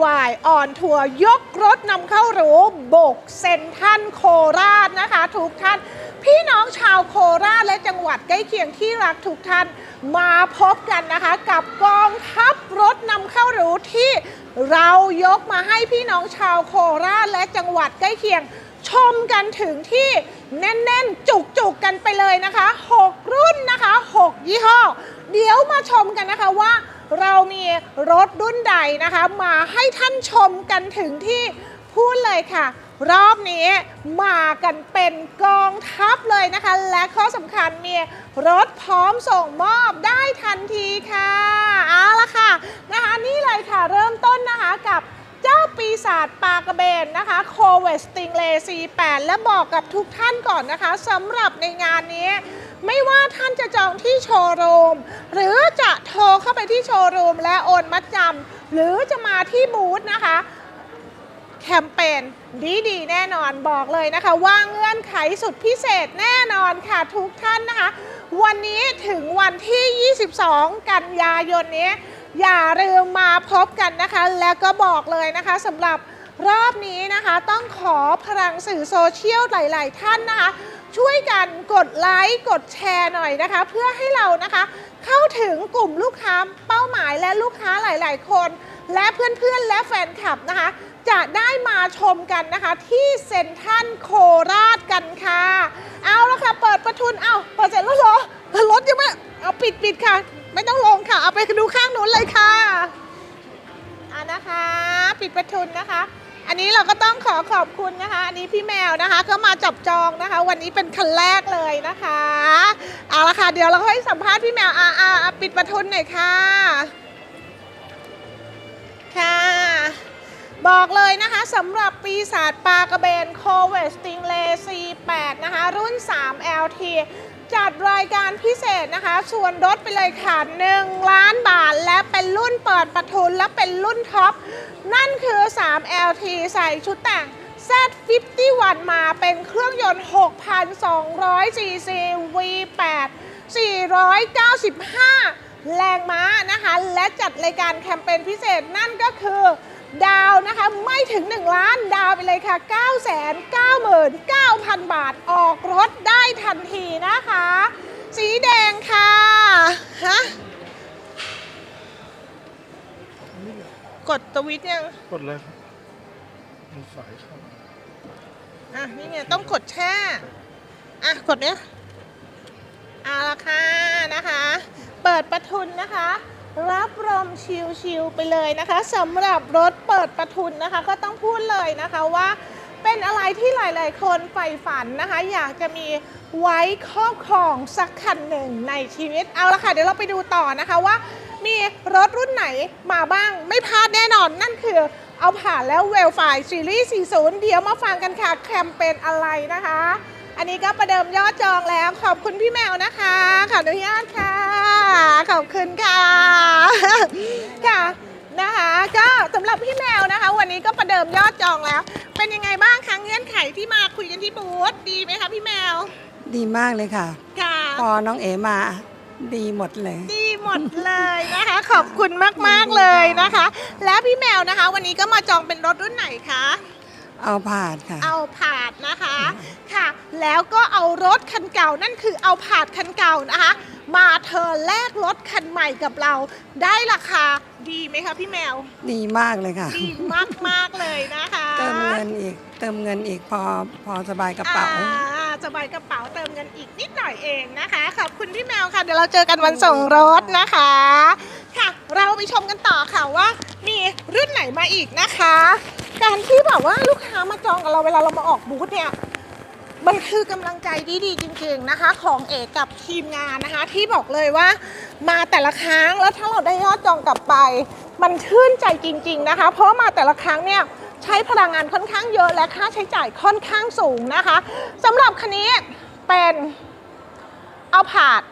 DIY ออนทัวร์ยกรถนำเข้าหรูบกเซนทันโคราชนะคะ ทุกท่าน พี่น้องชาวโคราชและจังหวัดใกล้เคียงที่รักทุกท่านมาพบกันนะคะกับกองทัพรถนำเข้าหรูที่เรายกมาให้พี่น้องชาวโคราชและจังหวัดใกล้เคียงชมกันถึงที่แน่นๆ จุกๆกันไปเลยนะคะ 6 รุ่นนะคะ 6 ยี่ห้อ เดี๋ยวมาชมกันนะคะว่า เรามีรถรุ่นใดนะคะ มาให้ท่านชมกันถึงที่พูดเลยค่ะ รอบนี้มากันเป็นกองทัพเลยนะคะ และข้อสำคัญมีรถพร้อมส่งมอบได้ทันทีค่ะเอาละค่ะนะคะนี่เลยค่ะเริ่มต้นนะคะกับเจ้าปีศาจปลากระเบนนะคะโคเวสติงเล C8 และบอกกับทุกท่านก่อนนะคะสำหรับในงานนี้ ไม่ว่าท่านจะจองที่โชว์รูม หรือจะโทรเข้าไปที่โชว์รูมและโอนมัดจำหรือจะมาที่บูธนะคะ แคมเปญดีดีๆ แน่นอนบอกเลยนะคะ ว่าเงื่อนไขสุดพิเศษแน่นอนค่ะทุกท่านนะคะ วันนี้ถึงวันที่ 22 กันยายนนี้ อย่าลืมมาพบกันนะคะ แล้วก็บอกเลยนะคะสำหรับรอบนี้นะคะต้องขอพลังสื่อโซเชียลหลาย ๆ ท่านนะคะ ช่วยกันกดไลค์กดแชร์หน่อยนะคะ เพื่อให้เรานะคะเข้าถึงกลุ่มลูกค้าเป้าหมายและลูกค้าหลาย ๆ คน และเพื่อนๆและแฟนคลับนะคะ จะได้มาชมกันนะคะที่เซ็นทรัลโคราชกันค่ะ เอาละค่ะ เปิดประทุนเอาเปิดเสร็จแล้วเหรอรถยังไม่เอาปิดปิดค่ะ ไม่ต้องลงค่ะ เอาไปดูข้างนู้นเลยค่ะอ่านะคะ ปิดประทุนนะคะ อันนี้เราก็ต้องขอขอบคุณนะคะ อันนี้พี่แมวนะคะก็มาจับจองนะคะ วันนี้เป็นคันแรกเลยนะคะเอาละค่ะเดี๋ยวเราให้สัมภาษณ์พี่แมวอ่าอาอ่าปิดประทุนหน่อยค่ะค่ะ บอกเลยนะคะสำหรับปีศาจปลากระเบนโคเวสติงเล C8 นะคะ รุ่น 3 LT จัดรายการพิเศษนะคะ ส่วนลดไปเลยค่ะ1ล้านบาท และเป็นรุ่นเปิดประทุนและเป็นรุ่นท็อป นั่นคือ 3 LT ใส่ชุดแต่ง Z51 มาเป็นเครื่องยนต์ 6,200 cc V8 495 แรงม้านะคะ และจัดรายการแคมเปญพิเศษนั่นก็คือดาวนะคะ ไม่ถึง 1 ล้านดาวไปเลยค่ะ 999,000 บาทออกรถ ได้ทันทีนะคะ สีแดงค่ะฮะกดตวิตยังกดเลยครับมีสายเข้าอะนี่ไงต้องกดแช่อะกดเนี้ยเอาละค่ะนะคะ เปิดประทุนนะคะ รับลมชิลๆไปเลยนะคะสำหรับรถเปิดประทุนนะคะ ก็ต้องพูดเลยนะคะว่า เป็นอะไรที่หลาย ๆ คนใฝ่ฝันนะคะ อยากจะมีไว้ครอบครองสักคันหนึ่งในชีวิต เอาละค่ะ เดี๋ยวเราไปดูต่อนะคะว่า มีรถรุ่นไหนมาบ้างไม่พลาดแน่นอนนั่นคือเอาผ่านแล้วเวลไฟซีรีส์40 เดี๋ยวมาฟังกันค่ะแคมเปญอะไรนะคะ อันนี้ก็ประเดิมยอดจองแล้วขอบคุณพี่แมวนะคะขออนุญาตค่ะ ขอบคุณค่ะค่ะ นะคะ ก็สำหรับพี่แมวนะคะ วันนี้ก็ประเดิมยอดจองแล้ว เป็นยังไงบ้างคะเงื่อนไขที่มาคุยกันที่บูธดีไหมคะพี่แมว ดีมากเลยค่ะค่ะพอน้องเอมาดีหมดเลย ดีหมดเลยนะคะ ขอบคุณมากๆเลยนะคะ และพี่แมวนะคะ วันนี้ก็มาจองเป็นรถรุ่นไหนคะ เอาผ่านค่ะ เอาผาดนะคะค่ะ แล้วก็เอารถคันเก่านั่นคือเอาผาดคันเก่านะคะ มาเธอแลกรถคันใหม่กับเรา ได้ราคาดีไหมคะพี่แมว ดีมากเลยค่ะ ดีมากๆเลยนะคะ เติมเงินอีก เติมเงินอีกพอพอสบายกระเป๋าอ่สบายกระเป๋าเติมเงินอีกนิดหน่อยเองนะคะขอบคุณพี่แมวค่ะเดี๋ยวเราเจอกันวันส่งรถนะคะค่ะ เราไปชมกันต่อค่ะว่า มีรุ่นไหนมาอีกนะคะ การที่แบบว่าลูกค้ามาจองกับเราเวลาเรามาออกบูธเนี่ยมันคือกำลังใจดีๆจริงๆนะคะ ของเอกกับทีมงานนะคะ ที่บอกเลยว่ามาแต่ละครั้งแล้วถ้าเราได้ยอดจองกลับไป มันชื่นใจจริง ๆนะคะ เพราะมาแต่ละครั้งเนี่ยใช้พลังงานค่อนข้างเยอะและค่าใช้จ่ายค่อนข้างสูงนะคะสำหรับคันนี้เป็นเอาผาด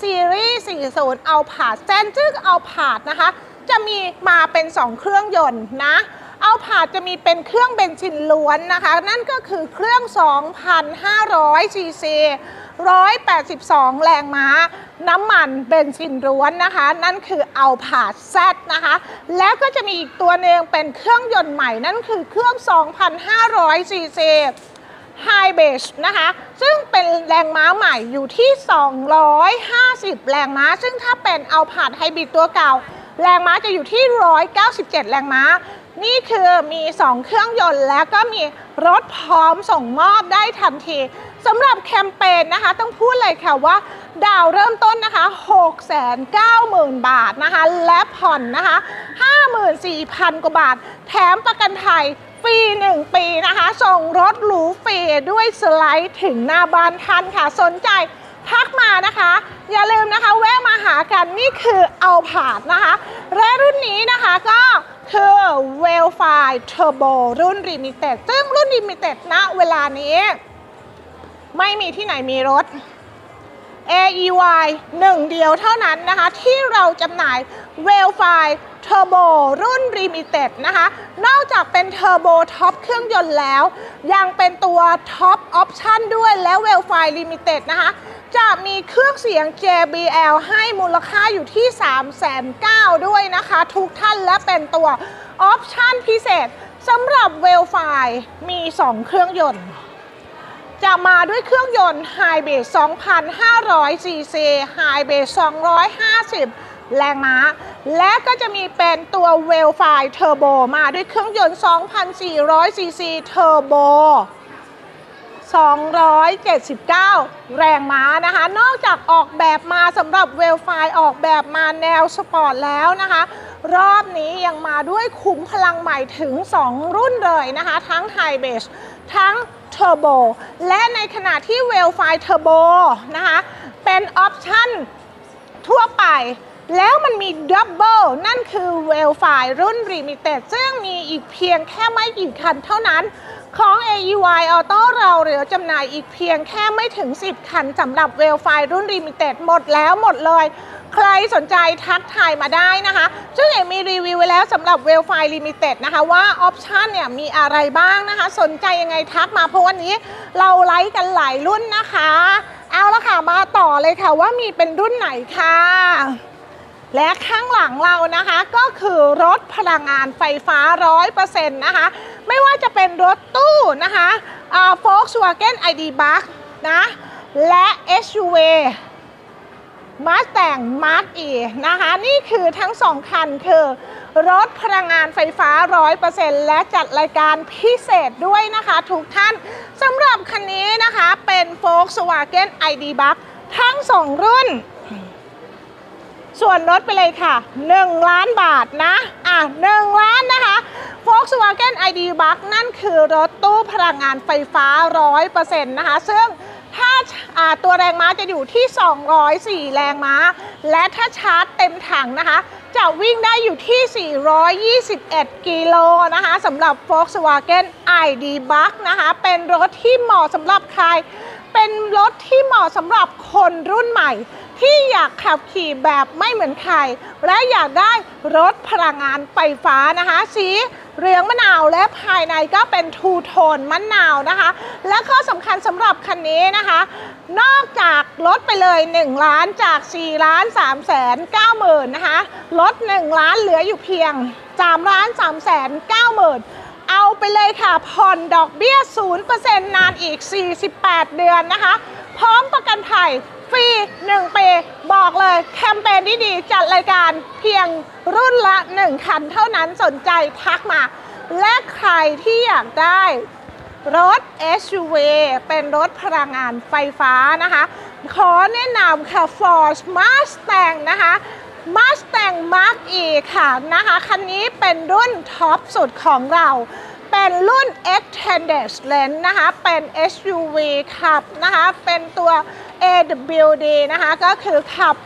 ซีรีส์40เอาผาดเซนจึกเอาผาดนะคะ จะมีมาเป็น 2 เครื่องยนต์นะ เอาผาดจะมีเป็นเครื่องเบนซินล้วนนะคะ นั่นก็คือเครื่อง 2,500ซีซี182 แรงม้า น้ำมันเบนซินล้วนนะคะ นั่นคือเอาผาดแซดนะคะ แล้วก็จะมีอีกตัวหนึ่งเป็นเครื่องยนต์ใหม่ นั่นคือเครื่อง 2,500ซีซีไฮเบสนะคะ ซึ่งเป็นแรงม้าใหม่อยู่ที่ 250 แรงม้า ซึ่งถ้าเป็นเอาผาดไฮบริดตัวเก่า แรงม้าจะอยู่ที่ 197 แรงม้า นี่คือมี 2 เครื่องยนต์แล้วก็มีรถพร้อมส่งมอบได้ทันทีสำหรับแคมเปญนะคะ ต้องพูดเลยค่ะว่า ดาวเริ่มต้นนะคะ 690,000 บาทนะคะ และผ่อนนะคะ 54,000 กว่าบาท แถมประกันภัยฟรี 1 ปีนะคะ ส่งรถหรูฟรีด้วยสไลด์ถึงหน้าบ้านท่านค่ะสนใจ ทักมานะคะ อย่าลืมนะคะแวะมาหากันนี่คือเอาผาดนะคะและรุ่นนี้นะคะก็คือ w e l f i Turbo รุ่น Limited ซึ่งรุ่น Limited ณเวลานี้ ไม่มีที่ไหนมีรถ AEY หนึ่งเดียวเท่านั้นนะคะ ที่เราจำหน่าย w e l f i Turbo รุ่น Limited นะคะ นอกจากเป็น Turbo Top เครื่องยนต์แล้ว ยังเป็นตัว Top Option ด้วยและ w e l f i Limited นะคะ จะมีเครื่องเสียง JBL ให้มูลค่าอยู่ที่ 3 9 0 0 0ด้วยนะคะ ทุกท่านและเป็นตัว Option พิเศษสำหรับ w e l f i มี 2 เครื่องยนต์จะมาด้วยเครื่องยนต์ High Base 2,500 cc High Base 250 แรงม้า และก็จะมีเป็นตัว w e l f i Turbo มาด้วยเครื่องยนต์2,400 cc Turbo 279 แรงม้านะคะ นอกจากออกแบบมาสำหรับเวลไฟออกแบบมาแนวสปอร์ตแล้วนะคะ รอบนี้ยังมาด้วยขุมพลังใหม่ถึง 2 รุ่นเลยนะคะ ทั้ง High Base ทั้ง Turbo และในขณะที่เวลไฟ Turbo นะคะ เป็นออปชั่นทั่วไป แล้วมันมีดับเบิลนั่นคือเวลไฟรุ่น Limited ซึ่งมีอีกเพียงแค่ไม่กี่คันเท่านั้นของ AEY Auto เราเหลือจำหน่ายอีกเพียงแค่ไม่ถึง 10 คันสำหรับเวลไฟรุ่น Limited หมดแล้วหมดเลย ใครสนใจทักทายมาได้นะคะ ซึ่งเอมีรีวิวไว้แล้วสำหรับเวลไฟ Limited นะคะ ว่าออปชันเนี่ยมีอะไรบ้างนะคะ สนใจยังไงทักมาเพราะวันนี้เราไลฟ์กันหลายรุ่นนะคะ เอาละค่ะมาต่อเลยค่ะว่ามีเป็นรุ่นไหนค่ะ และข้างหลังเรานะคะก็คือรถพลังงานไฟฟ้า 100%นะคะ ไม่ว่าจะเป็นรถตู้นะคะอ่า Volkswagen ID Bug นะและ SUV Mustang Mark E นะคะ นี่คือทั้งสองคันคือ รถพลังงานไฟฟ้า 100%และจัดรายการพิเศษด้วยนะคะทุกท่านสำหรับคันนี้นะคะเป็น Volkswagen ID Bug ทั้งสองรุ่น ส่วนลดไปเลยค่ะ 1 ล้านบาทนะ อะ 1 ล้านนะคะ Volkswagen ID Bug นั่นคือรถตู้พลังงานไฟฟ้า 100%นะคะ ซึ่งถ้าอ่าตัวแรงม้าจะอยู่ที่ 204 แรงม้า และถ้าชาร์จเต็มถังนะคะ จะวิ่งได้อยู่ที่ 421 กิโลนะคะสำหรับ Volkswagen ID Bug นะคะ เป็นรถที่เหมาะสำหรับใคร เป็นรถที่เหมาะสำหรับคนรุ่นใหม่ ที่อยากขับขี่แบบไม่เหมือนใคร และอยากได้รถพลังงานไฟฟ้านะคะ สีเหลืองมะนาวและภายในก็เป็นทูโทนมะนาวนะคะ และข้อสำคัญสำหรับคันนี้นะคะ นอกจากลดไปเลย 1 ล้านจาก 4 ล้าน3แสน9หมื่นนะคะ ลด 1 ล้านเหลืออยู่เพียง 3 ล้าน3แสน9หมื่นเอาไปเลยค่ะ ผ่อนดอกเบี้ย 0%นานอีก 48 เดือนนะคะ พร้อมประกันภัย ฟรี1ปีบอกเลยแคมเปญที่ดีจัดรายการเพียงรุ่นละ 1 คันเท่านั้นสนใจทักมา และใครที่อยากได้รถ SUV เป็นรถพลังงานไฟฟ้านะคะ ขอแนะนำค่ะ Ford Mustang นะคะ Mustang Mark E ค่ะนะคะ คันนี้เป็นรุ่นท็อปสุดของเรา เป็นรุ่น Extended Range นะคะ เป็น SUV ขับนะคะ เป็นตัว AWD นะคะก็คือขับ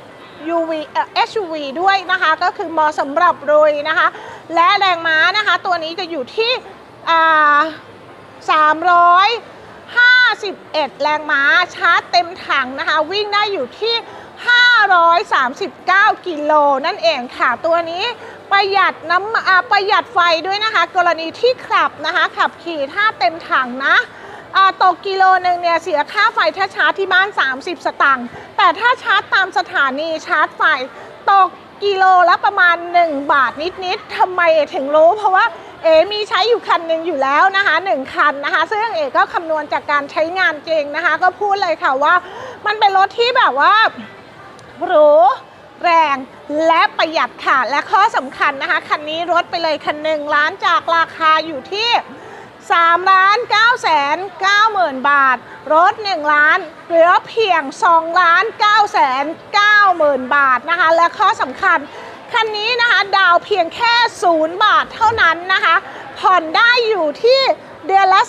UV เอ่อ SUV ด้วยนะคะก็คือเหมาะสำหรับรุยนะคะ และแรงม้านะคะตัวนี้จะอยู่ที่อ่า351 แรงม้าชาร์จเต็มถังนะคะ วิ่งได้อยู่ที่ 539 กิโลนั่นเองค่ะ ตัวนี้ประหยัดน้ำประหยัดไฟด้วยนะคะ กรณีที่ขับนะคะ ขับขี่ถ้าเต็มถังนะ ตกกิโลหนึ่งเนี่ยเสียค่าไฟถ้าชาร์จที่บ้าน 30 สตางค์แต่ถ้าชาร์จตามสถานีชาร์จไฟตกกิโลละประมาณ 1 บาทนิดๆทำไมเอถึงรู้ เพราะว่าเอมีใช้อยู่คันหนึ่งอยู่แล้วนะคะหนึ่งคันนะคะ ซึ่งเอก็คำนวณจากการใช้งานจริงนะคะ ก็พูดเลยค่ะว่า มันเป็นรถที่แบบว่าหรูแรงและประหยัดค่ะ และข้อสำคัญนะคะ คันนี้รถไปเลยคันหนึ่งล้านจากราคาอยู่ที่ 3ล้าน9แสน9หมื่นบาท รถ 1 ล้าน เหลือเพียง 2 ล้าน9แสน9หมื่นบาทนะคะ และข้อสำคัญ คันนี้นะคะดาวเพียงแค่0บาทเท่านั้นนะคะ ผ่อนได้อยู่ที่เดือนละ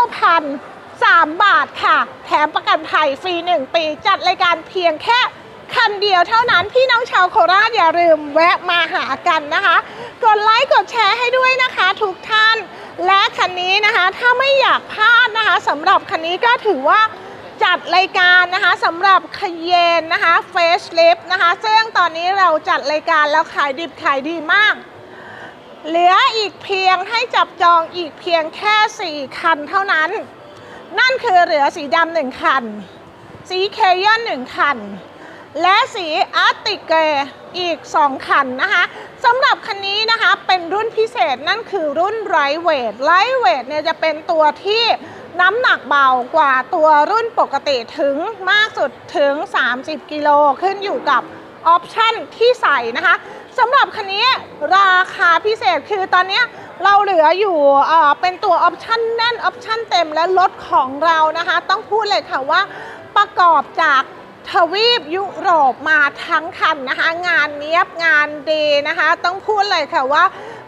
49,000 3 บาทค่ะ แถมประกันภัยฟรี 1 ปี จัดรายการเพียงแค่ คันเดียวเท่านั้นพี่น้องชาวโคราชอย่าลืมแวะมาหากันนะคะ กดไลค์กดแชร์ให้ด้วยนะคะทุกท่าน และคันนี้นะคะถ้าไม่อยากพลาดนะคะสำหรับคันนี้ก็ถือว่าจัดรายการนะคะสำหรับคเยนนะคะเฟสลิฟนะคะซึ่งตอนนี้เราจัดรายการแล้วขายดิบขายดีมาก เหลืออีกเพียงให้จับจองอีกเพียงแค่ 4 คันเท่านั้น นั่นคือเหลือสีดำหนึ่งคัน สีเคยอนหนึ่งคัน และสีอาร์ติกเกอีก 2 คันนะคะสำหรับคันนี้นะคะเป็นรุ่นพิเศษนั่นคือรุ่นไรเวทไรเวทเนี่ยจะเป็นตัวที่น้ำหนักเบากว่าตัวรุ่นปกติถึงมากสุดถึง 30 กิโลขึ้นอยู่กับออปชั่นที่ใส่นะคะสำหรับคันนี้ราคาพิเศษคือตอนนี้เราเหลืออยู่เอ่อเป็นตัวออปชั่นแน่นออปชั่นเต็มและรถของเรานะคะ ต้องพูดเลยค่ะว่าประกอบจาก ทวีปยุโรปมาทั้งคันนะคะ งานเนี้ยบงานดีนะคะ ต้องพูดเลยค่ะว่า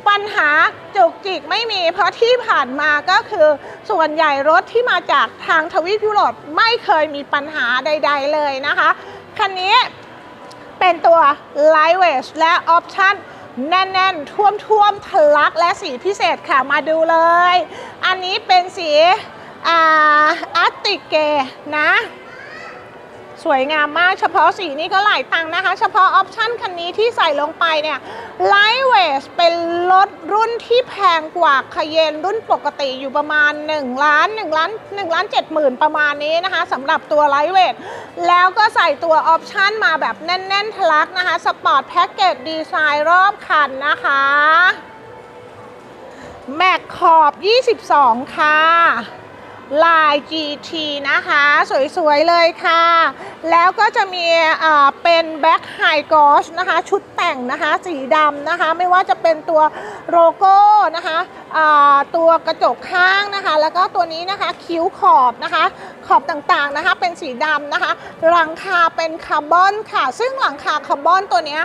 ปัญหาจุกจิกไม่มี เพราะที่ผ่านมาก็คือส่วนใหญ่รถที่มาจากทางทวีปยุโรปไม่เคยมีปัญหาใด ๆ เลยนะคะ คันนี้เป็นตัว Lightweight และออปชั่นแน่นๆ ท่วมๆทะลักและสีพิเศษค่ะมาดูเลย อันนี้เป็นสีอาอาร์ติเกนะ สวยงามมากเฉพาะสีนี้ก็หลายตังค์นะคะ เฉพาะออปชั่นคันนี้ที่ใส่ลงไปเนี่ยไลท์เวสเป็นรถรุ่นที่แพงกว่าคเยนรุ่นปกติอยู่ประมาณ1ล้าน1ล้าน1ล้าน7หมื่นประมาณนี้นะคะสำหรับตัวไลท์เวทแล้วก็ใส่ตัวออปชั่นมาแบบแน่น ๆ ทะลักนะคะ สปอร์ตแพ็กเกจดีไซน์รอบคันนะคะแม็กขอบ 22 ค่ะ ลาย GT นะคะ สวยๆ เลยค่ะ แล้วก็จะมีเป็นแบ็คไฮกอชนะคะ ชุดแต่งนะคะ สีดำนะคะ ไม่ว่าจะเป็นตัวโลโก้นะคะตัวกระจกข้างนะคะ แล้วก็ตัวนี้นะคะคิ้วขอบนะคะ ขอบต่างๆนะคะ เป็นสีดำนะคะ หลังคาเป็นคาร์บอนค่ะ ซึ่งหลังคาคาร์บอนตัวนี้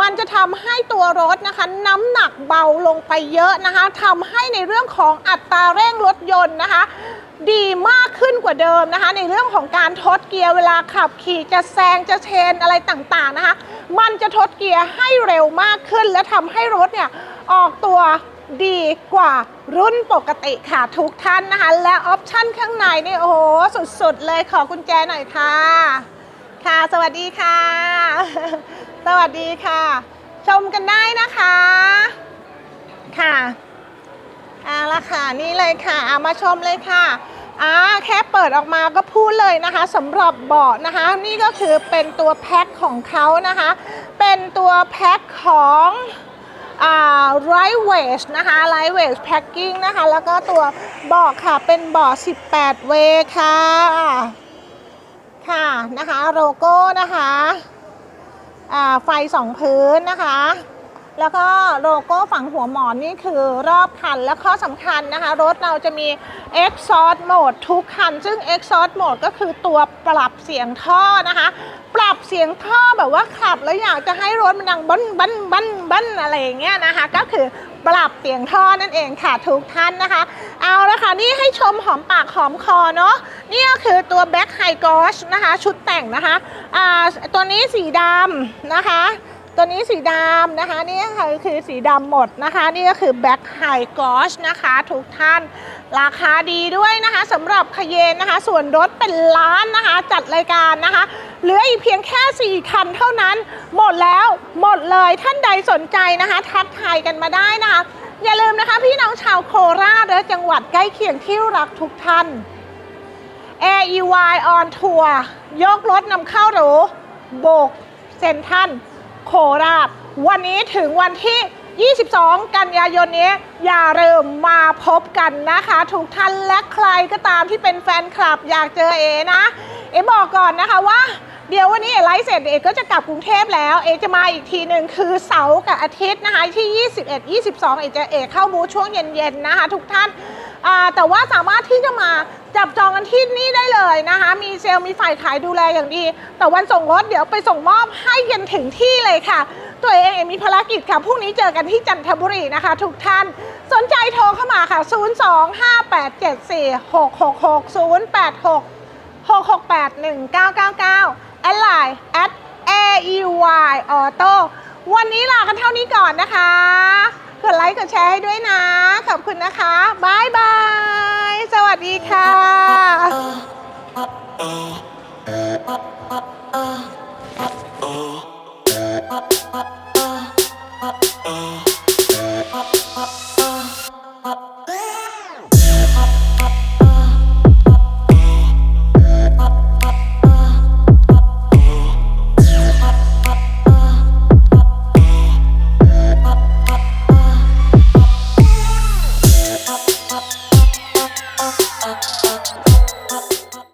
มันจะทำให้ตัวรถนะคะ น้ำหนักเบาลงไปเยอะนะคะทำให้ในเรื่องของอัตราเร่งรถยนต์นะคะ ดีมากขึ้นกว่าเดิมนะคะ ในเรื่องของการทดเกียร์เวลาขับขี่จะแซงจะเชนอะไรต่างๆนะคะ มันจะทดเกียร์ให้เร็วมากขึ้น และทำให้รถเนี่ยออกตัวดีกว่ารุ่นปกติค่ะทุกท่านนะคะ และออปชั่นข้างในนี่โอ้โหสุดๆเลยขอกุญแจหน่อยค่ะ ค่ะสวัสดีค่ะ สวัสดีค่ะ ชมกันได้นะคะ ค่ะ อาละค่ะนี่เลยค่ะเอามาชมเลยค่ะอ่าแค่เปิดออกมาก็พูดเลยนะคะสำหรับเบาะนะคะ นี่ก็คือเป็นตัวแพ็คของเขานะคะ เป็นตัวแพ็คของอ่าไรเวสนะคะไรเวสแพ็คกิ้งนะคะ แล้วก็ตัวเบาะค่ะเป็นเบาะ18 เวค่ะค่ะนะคะโลโก้นะคะอ่าไฟสองพื้นนะคะ แล้วก็โลโก้ฝั่งหัวหมอนนี่คือรอบคันและข้อสำคัญนะคะ รถเราจะมี Exhaust Mode ทุกคัน ซึ่ง Exhaust Mode ก็คือตัวปรับเสียงท่อนะคะ ปรับเสียงท่อแบบว่าขับแล้วอยากจะให้รถมันดังบั้นบั้นบั้นบั้นอะไรอย่างเงี้ยนะคะ ก็คือปรับเสียงท่อนั่นเองค่ะทุกท่านนะคะ เอาละค่ะนี่ให้ชมหอมปากหอมคอเนาะนี่ก็คือตัว Back High Gauge นะคะ ชุดแต่งนะคะอ่าตัวนี้สีดำนะคะ ตัวนี้สีดำนะคะนี่ก็คือสีดำหมดนะคะ นี่ก็คือแบ็คไฮกอชนะคะทุกท่านราคาดีด้วยนะคะสำหรับคเยนนะคะ ส่วนรถเป็นล้านนะคะ จัดรายการนะคะเหลืออีกเพียงแค่ 4 คันเท่านั้น หมดแล้วหมดเลยท่านใดสนใจนะคะ ทักทายกันมาได้นะคะ อย่าลืมนะคะพี่น้องชาวโคราชและจังหวัดใกล้เคียงที่รักทุกท่าน AEY on Tour ยกรถนำเข้าหรูโบกเซนทัน โคราช วันนี้ถึงวันที่ 22 กันยายนนี้ อย่าลืมมาพบกันนะคะ ทุกท่านและใครก็ตามที่เป็นแฟนคลับอยากเจอเอนะ เอบอกก่อนนะคะว่าเดี๋ยววันนี้ไลฟ์เสร็จเอก็จะกลับกรุงเทพแล้ว เอจะมาอีกทีหนึ่งคือเสาร์กับอาทิตย์นะคะที่ 21 22 เอจะเอเข้าบูธช่วงเย็นๆนะคะ ทุกท่าน แต่ว่าสามารถที่จะมาจับจองกันที่นี่ได้เลยนะคะ มีเซลล์มีฝ่ายขายดูแลอย่างดี แต่วันส่งรถเดี๋ยวไปส่งมอบให้เยันถึงที่เลยค่ะ ตัวเองเองมีภารกิจค่ะพรุ่งนี้เจอกันที่จันทบุรีนะคะ ทุกท่านสนใจโทรเข้ามาค่ะ 025874666 086 6681999แอดไลน์ at AEY Auto วันนี้ลากันเท่านี้ก่อนนะคะ กดไลค์กดแชร์ให้ด้วยนะ ขอบคุณนะคะบายบาย สวัสดีค่ะ